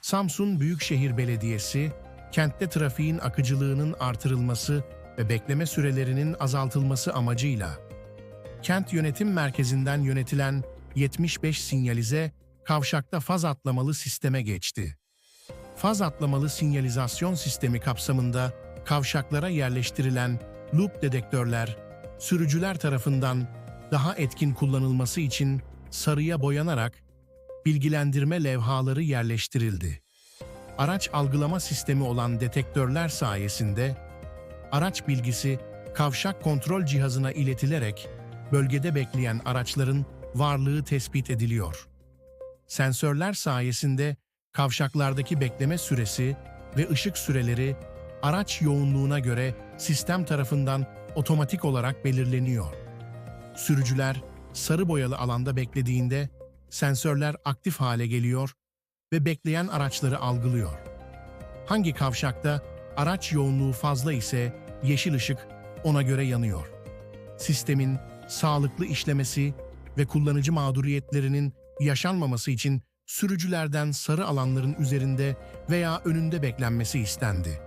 Samsun Büyükşehir Belediyesi, kentte trafiğin akıcılığının artırılması ve bekleme sürelerinin azaltılması amacıyla kent yönetim merkezinden yönetilen 75 sinyalize kavşakta faz atlamalı sisteme geçti. Faz atlamalı sinyalizasyon sistemi kapsamında kavşaklara yerleştirilen loop dedektörler, sürücüler tarafından daha etkin kullanılması için sarıya boyanarak bilgilendirme levhaları yerleştirildi. Araç algılama sistemi olan detektörler sayesinde araç bilgisi kavşak kontrol cihazına iletilerek bölgede bekleyen araçların varlığı tespit ediliyor. Sensörler sayesinde kavşaklardaki bekleme süresi ve ışık süreleri araç yoğunluğuna göre sistem tarafından otomatik olarak belirleniyor. Sürücüler sarı boyalı alanda beklediğinde sensörler aktif hale geliyor ve bekleyen araçları algılıyor. Hangi kavşakta araç yoğunluğu fazla ise yeşil ışık ona göre yanıyor. Sistemin sağlıklı işlemesi ve kullanıcı mağduriyetlerinin yaşanmaması için sürücülerden sarı alanların üzerinde veya önünde beklenmesi istendi.